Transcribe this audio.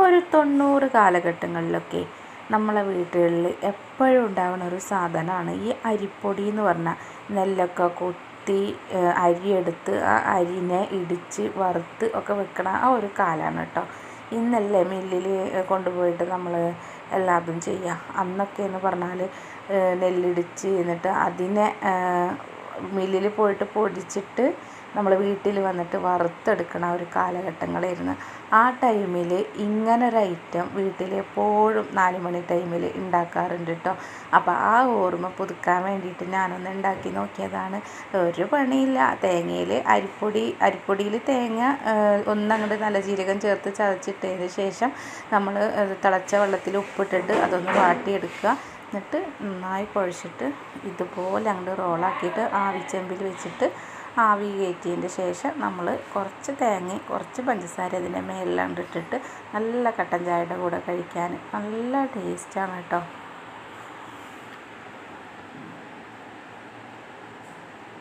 ഒരു തൊണ്ണൂറ് കാലഘട്ടങ്ങളിലൊക്കെ നമ്മളെ വീടുകളിൽ എപ്പോഴും ഉണ്ടാകുന്ന ഒരു സാധനമാണ് ഈ അരിപ്പൊടി എന്ന് പറഞ്ഞാൽ നെല്ലൊക്കെ കൊത്തി അരിയെടുത്ത് ആ അരിനെ ഇടിച്ച് വറുത്ത് ഒക്കെ വെക്കണ ആ ഒരു കാലമാണ് കേട്ടോ. ഇന്നല്ലേ മില്ലിൽ കൊണ്ടുപോയിട്ട് നമ്മൾ എല്ലാതും ചെയ്യുക. അന്നൊക്കെ എന്ന് പറഞ്ഞാൽ നെല്ലിടിച്ച് എന്നിട്ട് അതിനെ മില്ലിൽ പോയിട്ട് പൊടിച്ചിട്ട് നമ്മൾ വീട്ടിൽ വന്നിട്ട് വറുത്തെടുക്കണ ഒരു കാലഘട്ടങ്ങളായിരുന്നു. ആ ടൈമിൽ ഇങ്ങനെ ഒരു ഐറ്റം വീട്ടിൽ എപ്പോഴും നാല് മണി ടൈമിൽ ഉണ്ടാക്കാറുണ്ട് കേട്ടോ അപ്പോൾ ആ ഓർമ്മ പുതുക്കാൻ വേണ്ടിയിട്ട് ഞാനൊന്ന് ഉണ്ടാക്കി നോക്കിയതാണ്. ഒരു പണിയില്ല. തേങ്ങയിൽ അരിപ്പൊടി അരിപ്പൊടിയിൽ തേങ്ങ ഒന്നങ്ങോട്ട് നല്ല ജീരകം ചേർത്ത് ചതച്ചിട്ടതിന് ശേഷം നമ്മൾ തിളച്ച വെള്ളത്തിൽ ഉപ്പിട്ടിട്ട് അതൊന്ന് വാട്ടിയെടുക്കുക. എന്നിട്ട് നന്നായി കുഴച്ചിട്ട് ഇതുപോലെ അങ്ങോട്ട് റോളാക്കിയിട്ട് ആവിച്ചെമ്പിൽ വെച്ചിട്ട് ആവി കയറ്റിയതിന്റെ ശേഷം നമ്മൾ കുറച്ച് തേങ്ങ കുറച്ച് പഞ്ചസാര അതിന്റെ മേലിലാണ്ട് ഇട്ടിട്ട് നല്ല കട്ടൻ ചായയുടെ കൂടെ കഴിക്കാൻ നല്ല ടേസ്റ്റാണ് കേട്ടോ.